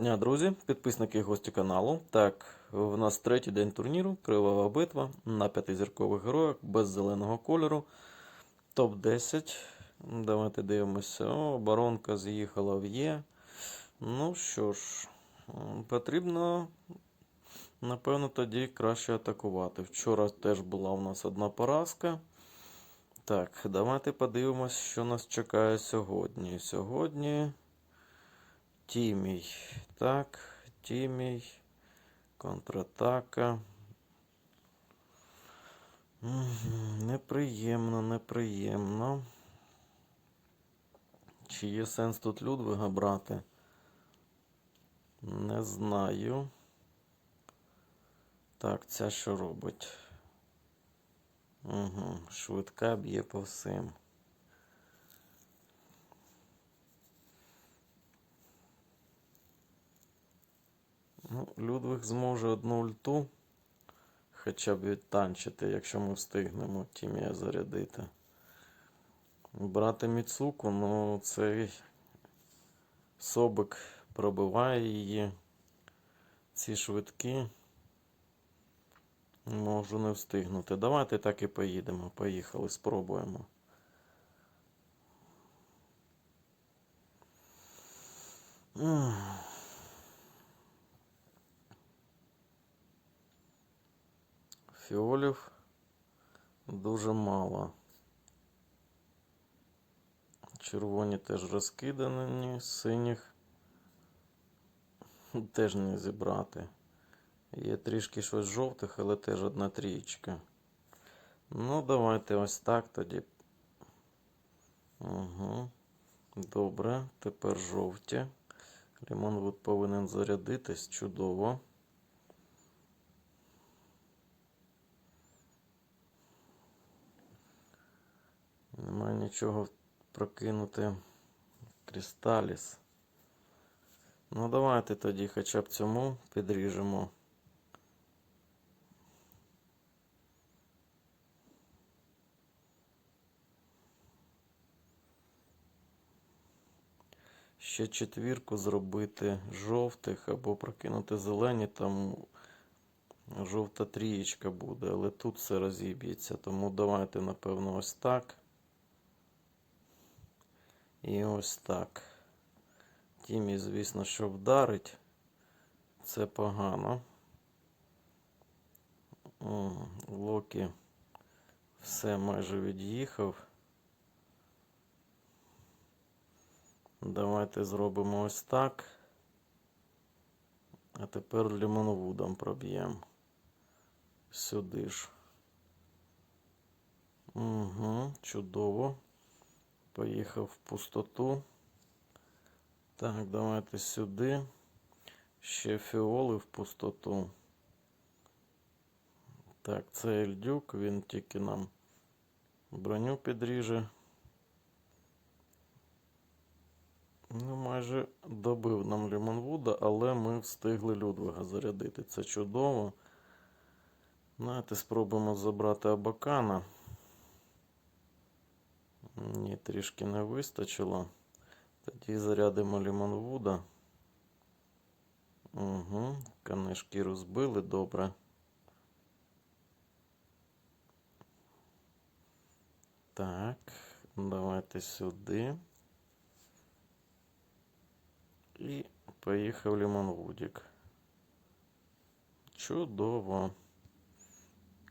дня, друзі, підписники і гості каналу. Так, в нас третій день турніру, кривава битва на п'ятизіркових героях без зеленого кольору. Топ-10. Давайте дивимося. О, оборонка з'їхала в Є. Ну що ж, потрібно, напевно, тоді краще атакувати. Вчора теж була у нас одна поразка. Так, давайте подивимось, що нас чекає сьогодні. Сьогодні. Тімій. Так, Тімій. Контратака. Неприємно, неприємно. Чи є сенс тут Людвига брати? Не знаю. Так, ця що робить? Угу, швидка б'є по всім. Ну, Людвиг зможе одну ульту хоча б відтанчити, якщо ми встигнемо тім'я зарядити. Брати Міцуку, ну цей собик пробиває її. Ці швидкі. Можу не встигнути. Давайте так і поїдемо. Поїхали, спробуємо. М. Фіолів дуже мало. Червоні теж розкидані, синіх теж не зібрати. Є трішки щось жовтих, але теж одна трієчка. Ну, давайте ось так тоді. Угу. Добре, тепер жовті. Лімонвуд повинен зарядитись чудово. Немає нічого прокинути. Крісталіс. Ну, давайте тоді хоча б цьому підріжемо. Ще четвірку зробити жовтих або прокинути зелені, там жовта трієчка буде, але тут все розіб'ється. Тому давайте, напевно, ось так. І ось так. Тімі, звісно, що вдарить. Це погано. М, Локі все майже від'їхав. Давайте зробимо ось так. А тепер лімоновудом проб'ємо. Сюди ж. Угу, чудово. Поїхав в пустоту. Так, давайте сюди. Ще фіоли в пустоту. Так, це Ельдюк, він тільки нам броню підріже. Ну, майже добив нам Лімонвуда, але ми встигли Людвига зарядити. Це чудово. Давайте спробуємо забрати Абакана. Ні, трішки не вистачило. Тоді зарядимо Лімонвуда. Угу, канишки розбили, добре. Так, давайте сюди. І поїхав Лімонвудік. Чудово.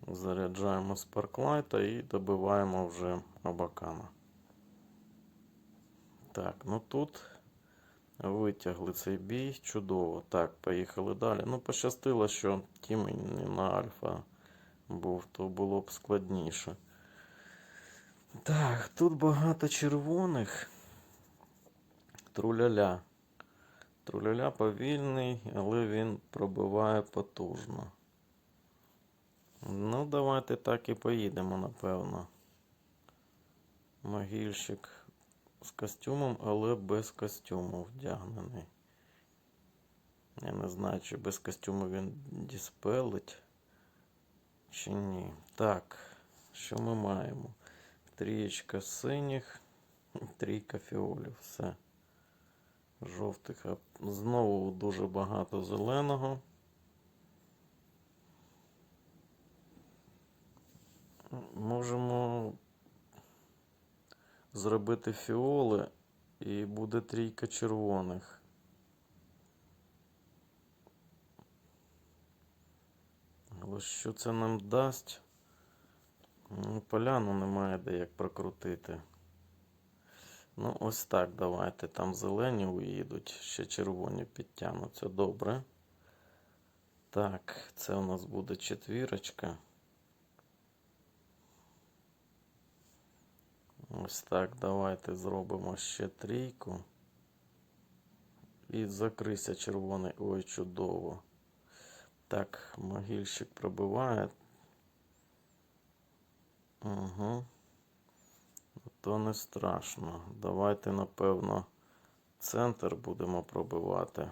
Заряджаємо Спарклайта і добиваємо вже Абакана. Так, ну тут витягли цей бій. Чудово. Так, поїхали далі. Ну, пощастило, що тім на Альфа був, то було б складніше. Так, тут багато червоних. Труляля. Труляля повільний, але він пробиває потужно. Ну, давайте так і поїдемо, напевно. Могильщик з костюмом, але без костюму вдягнений. Я не знаю, чи без костюму він діспелить, чи ні. Так, що ми маємо? Трієчка синіх, трійка фіолів. Все. жовтих. Знову дуже багато зеленого. Можемо зробити фіоли і буде трійка червоних. Але що це нам дасть? Ну, Поляну немає де як прокрутити. Ну, ось так давайте. Там зелені уїдуть, ще червоні підтягнуться. Добре. Так, це у нас буде четвірочка. Ось так, давайте зробимо ще трійку. І закрийся червоний. Ой, чудово. Так, могильщик пробиває. Угу. То не страшно. Давайте, напевно, центр будемо пробивати.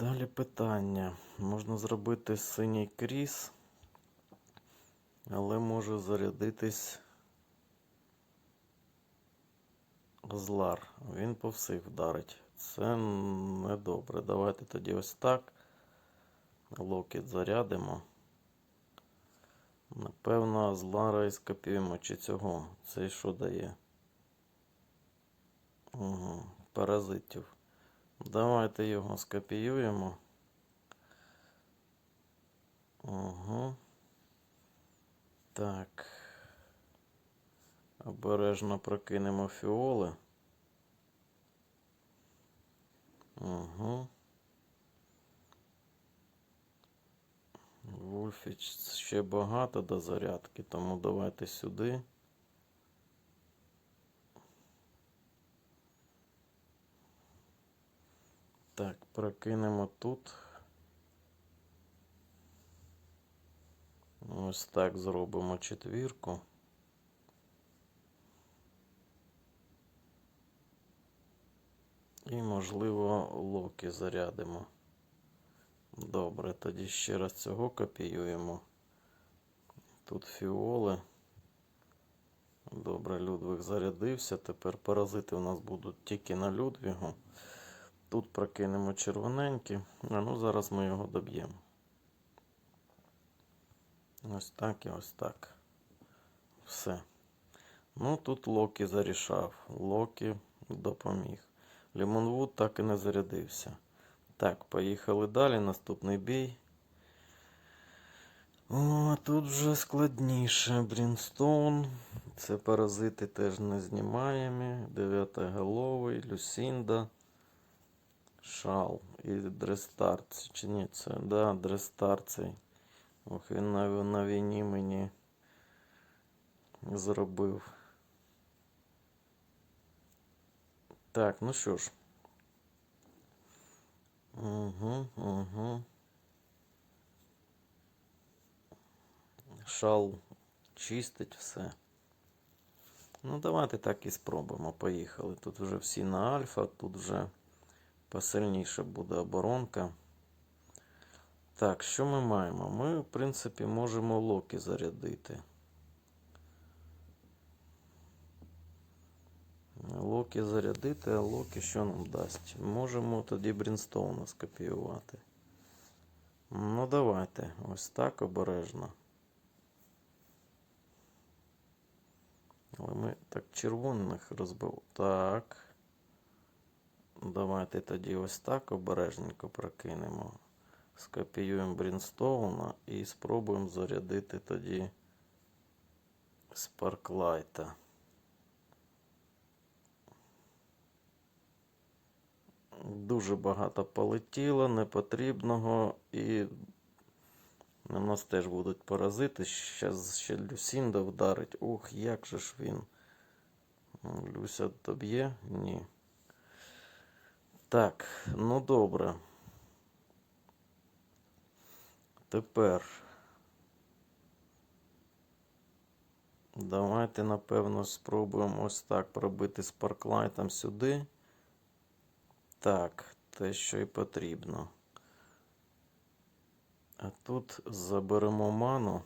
Далі питання. Можна зробити синій кріс, але може зарядитись злар. Він по всіх вдарить. Це недобре. Давайте тоді ось так. Локіт зарядимо. Напевно, злара і скопіюємо чи цього. Це що дає? Угу, паразитів. Давайте його скопіюємо. Угу. Так. Обережно прокинемо фіоли. Угу. Вульфіч ще багато до зарядки, тому давайте сюди. Так, прокинемо тут. Ось так зробимо четвірку. І, можливо, локи зарядимо. Добре, тоді ще раз цього копіюємо. Тут фіоли. Добре, Людвиг зарядився. Тепер паразити у нас будуть тільки на Людвігу. Тут прокинемо червоненькі. А ну зараз ми його доб'ємо. Ось так і ось так. Все. Ну тут Локі зарішав. Локі допоміг. Лімонвуд так і не зарядився. Так, поїхали далі. Наступний бій. О, тут вже складніше. Брінстоун. Це паразити теж не знімаємо. Дев'ятиголовий, Люсінда. Шал і Дрестар. Чи ні, це, да, Дрестар цей. Ох, він на, на війні мені зробив. Так, ну що ж. Угу, угу. Шал чистить все. Ну, давайте так і спробуємо. Поїхали. Тут вже всі на альфа, тут вже посильніше буде оборонка. Так, що ми маємо? Ми, в принципі, можемо локи зарядити. Локи зарядити, а локи що нам дасть? Можемо тоді Брінстоуна скопіювати. Ну, давайте. Ось так обережно. Але ми так червоних розбив. Так. Давайте тоді ось так обережненько прокинемо. Скопіюємо Брінстоуна і спробуємо зарядити тоді Спарклайта. Дуже багато полетіло, непотрібного і на нас теж будуть паразити. Зараз ще Люсінда вдарить. Ух, як же ж він. Люся доб'є? Ні. Так, ну добре. Тепер. Давайте, напевно, спробуємо ось так пробити спарклайтом сюди. Так, те, що і потрібно. А тут заберемо ману.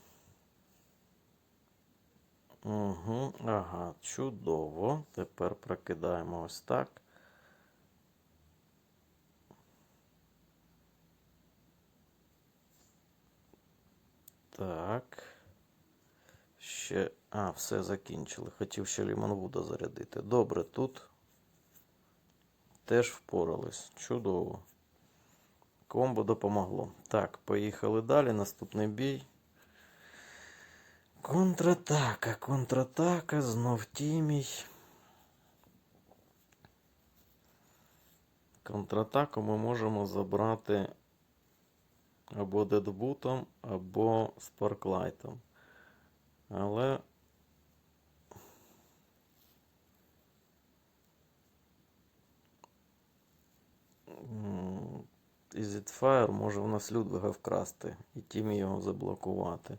Угу, ага, чудово. Тепер прокидаємо ось так. Так. Ще. А, все закінчили. Хотів ще Лімонвуда зарядити. Добре, тут теж впорались. Чудово. Комбо допомогло. Так, поїхали далі. Наступний бій. Контратака, контратака, знов тімій. Контратаку ми можемо забрати або дедбутом, або спарклайтом. Але EasyFire може в нас Людвига вкрасти і тімі його заблокувати.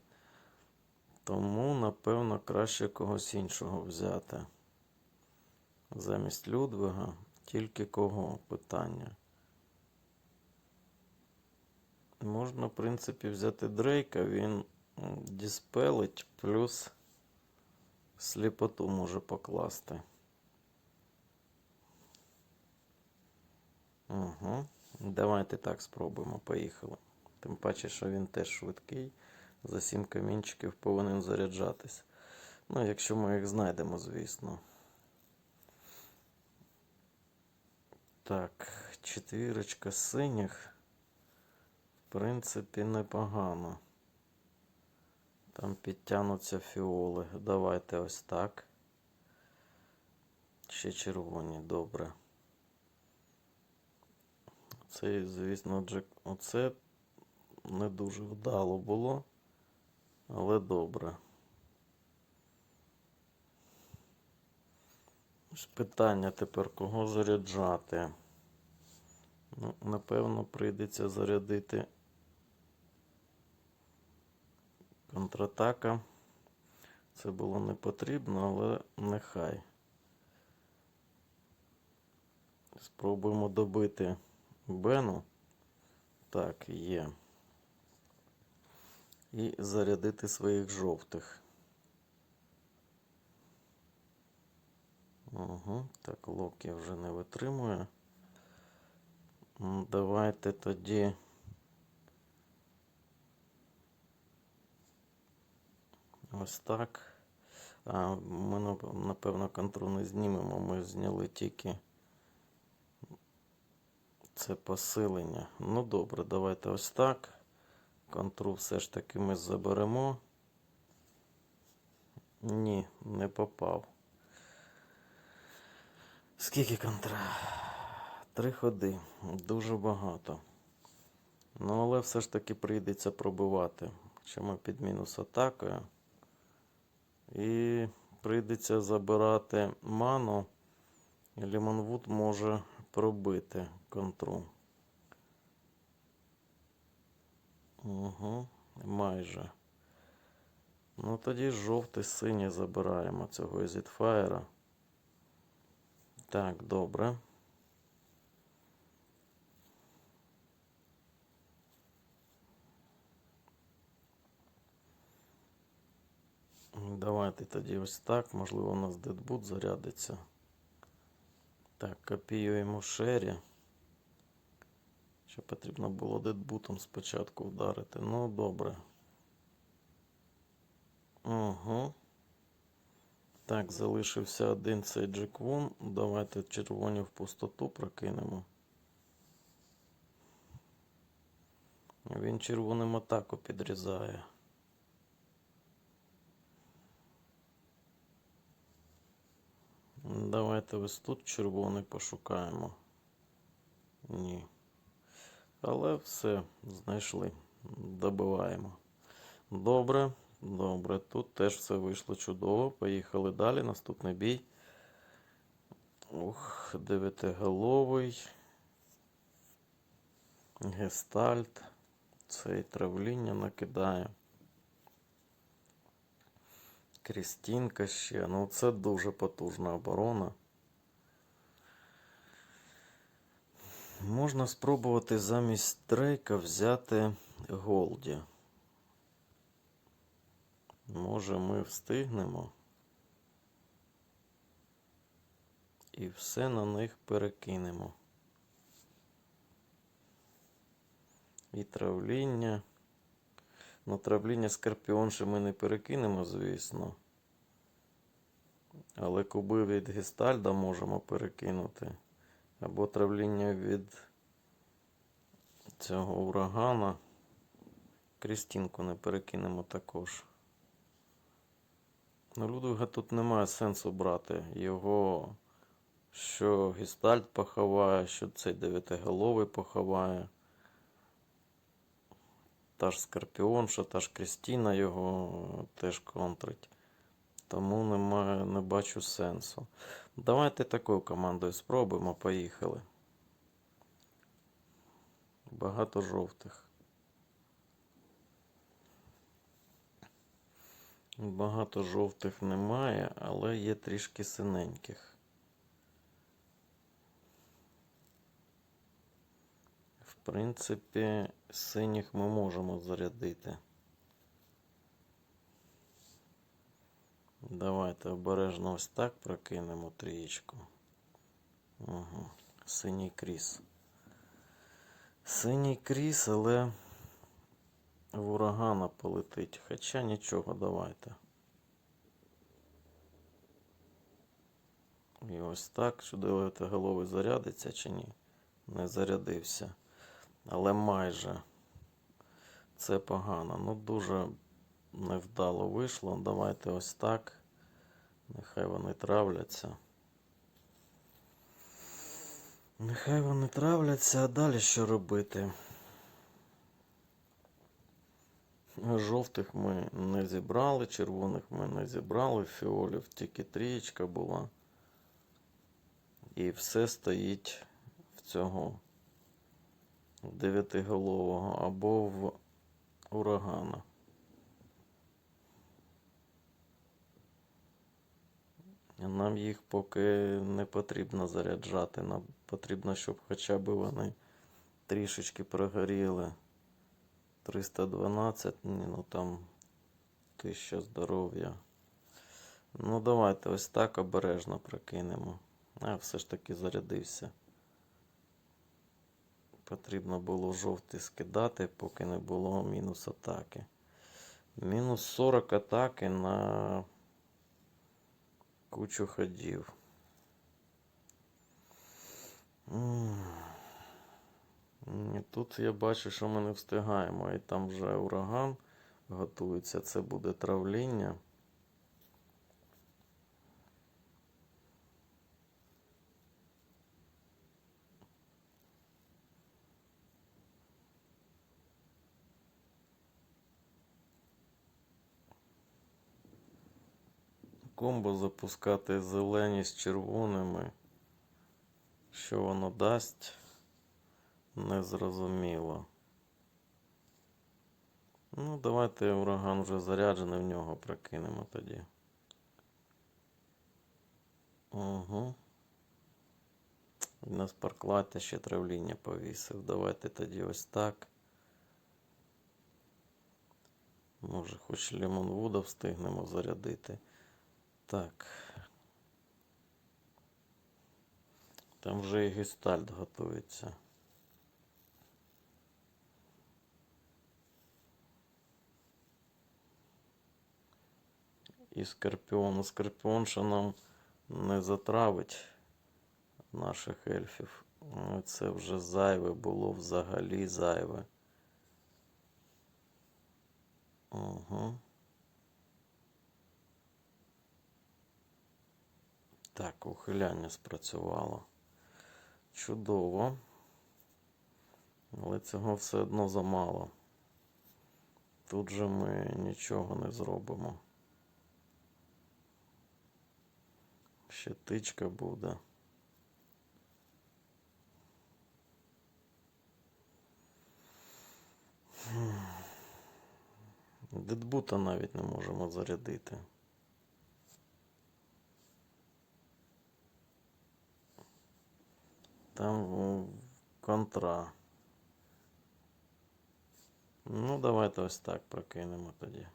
Тому, напевно, краще когось іншого взяти. Замість Людвига тільки кого питання. Можна, в принципі, взяти Дрейка, він діспелить, плюс сліпоту може покласти. Угу. Давайте так спробуємо. Поїхали. Тим паче, що він теж швидкий. За 7 камінчиків повинен заряджатись. Ну, якщо ми їх знайдемо, звісно. Так, четвірочка синіх. Принципі, непогано. Там підтягнуться фіоли. Давайте ось так. Ще червоні, добре. Це, звісно, Джек. Оце не дуже вдало було, але добре. Ось Питання тепер кого заряджати. Ну, напевно, прийдеться зарядити контратака. Це було не потрібно, але нехай. Спробуємо добити Бену. Так, є. І зарядити своїх жовтих. Угу. Так, Локі вже не витримує. М, Давайте тоді. Ось так. Ми, напевно, контру не знімемо. Ми зняли тільки це посилення. Ну добре, давайте ось так. Контру все ж таки ми заберемо. Ні, не попав. Скільки контра? Три ходи. Дуже багато. Ну, але все ж таки прийдеться пробивати. Що ми під мінус атакою. І прийдеться забирати ману. Лімонвуд може пробити контру. Угу, майже. Ну тоді жовтий синій забираємо цього Езітфаєра. Так, добре. Давайте тоді ось так. Можливо, у нас дедбут зарядиться. Так, копіюємо шері. Ще потрібно було дедбутом спочатку вдарити. Ну, добре. Угу. Так, залишився один цей джеквун. Давайте червоні в пустоту прокинемо. Він червоним атаку підрізає. Давайте ось тут червоний пошукаємо. Ні. Але все, знайшли. Добиваємо. Добре, добре. Тут теж все вийшло чудово. Поїхали далі. Наступний бій. Ух, дев'ятиголовий. Гестальт. Цей травління накидає. Крістінка ще. Ну це дуже потужна оборона. Можна спробувати замість трейка взяти Голді. Може ми встигнемо. І все на них перекинемо. І травління. Ну, травління скорпіонши ми не перекинемо, звісно. Але куби від Гестальда можемо перекинути. Або травління від цього урагана. Крістінку не перекинемо також. Ну, Людвига тут немає сенсу брати. Його що Гестальд поховає, що цей дев'ятиголовий поховає. Та ж Скорпіонша, та ж Крістіна його теж контрить. Тому немає, не бачу сенсу. Давайте такою командою спробуємо. Поїхали. Багато жовтих. Багато жовтих немає, але є трішки синеньких. В принципі, синіх ми можемо зарядити. Давайте обережно ось так прокинемо трієчку. Угу. Синій кріс. Синій кріс, але в урагана полетить. Хоча нічого, давайте. І ось так. Чудово голови зарядиться чи ні? Не зарядився. Але майже це погано. Ну, дуже невдало вийшло. Давайте ось так. Нехай вони травляться. Нехай вони травляться, а далі що робити? Жовтих ми не зібрали, червоних ми не зібрали, фіолів тільки трієчка була. І все стоїть в цього дев'ятиголового або в урагана. Нам їх поки не потрібно заряджати. Нам потрібно, щоб хоча б вони трішечки прогоріли. 312, ні, ну там 1000 здоров'я. Ну, давайте ось так обережно прокинемо. А, все ж таки зарядився. Потрібно було жовтий скидати, поки не було мінус атаки. Мінус 40 атаки на кучу ходів. І тут я бачу, що ми не встигаємо. І там вже ураган готується. Це буде травління. Комбо запускати зелені з червоними. Що воно дасть? Незрозуміло. Ну, давайте ураган вже заряджений в нього прокинемо тоді. Угу. На спарклаття ще травління повісив. Давайте тоді ось так. Може, хоч Лемонвуда встигнемо зарядити. Так. Там вже і гестальт готується. І Скорпіон. Скорпіон що нам не затравить наших ельфів. Це вже зайве було взагалі зайве. Угу. Так, ухиляння спрацювало. Чудово. Але цього все одно замало. Тут же ми нічого не зробимо. Ще тичка буде. Дедбута навіть не можемо зарядити. Там контра. Ну, давайте ось так прокинемо тоді.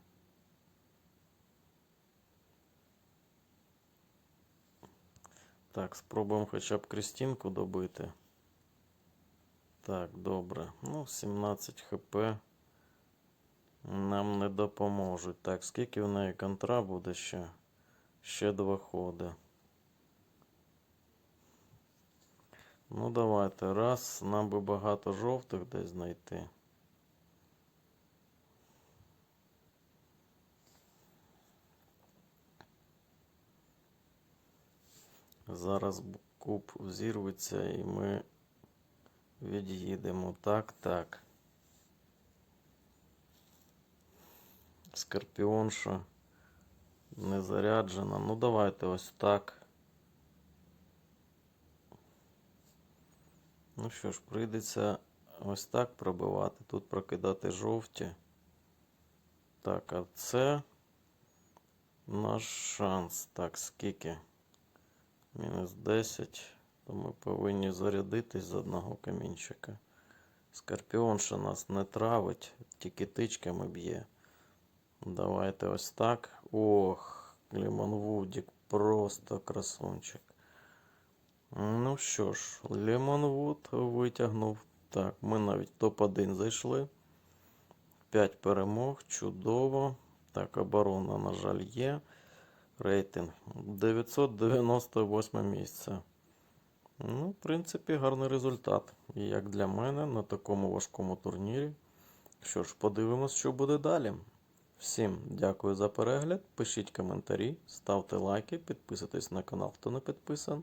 Так, спробуємо хоча б Крістінку добити. Так, добре. Ну, 17 хп нам не допоможуть. Так, скільки в неї контра буде ще? Ще два ходи. Ну, давайте. Раз, нам би багато жовтих десь знайти. Зараз куб взірветься і ми від'їдемо. Так, так. Скорпіонша не заряджена. Ну, давайте ось так. Ну що ж, прийдеться ось так пробивати. Тут прокидати жовті. Так, а це наш шанс. Так, скільки? Мінус 10. То ми повинні зарядитись з одного камінчика. Скорпіонша нас не травить, тільки тичками б'є. Давайте ось так. Ох, Лемонвудік, просто красунчик. Ну що ж, Лемонвуд витягнув. Так, ми навіть топ-1 зайшли. 5 перемог, чудово. Так, оборона, на жаль, є. Рейтинг 998 місце. Ну, в принципі, гарний результат. І як для мене на такому важкому турнірі. Що ж, подивимось, що буде далі. Всім дякую за перегляд. Пишіть коментарі, ставте лайки, підписуйтесь на канал, хто не підписан.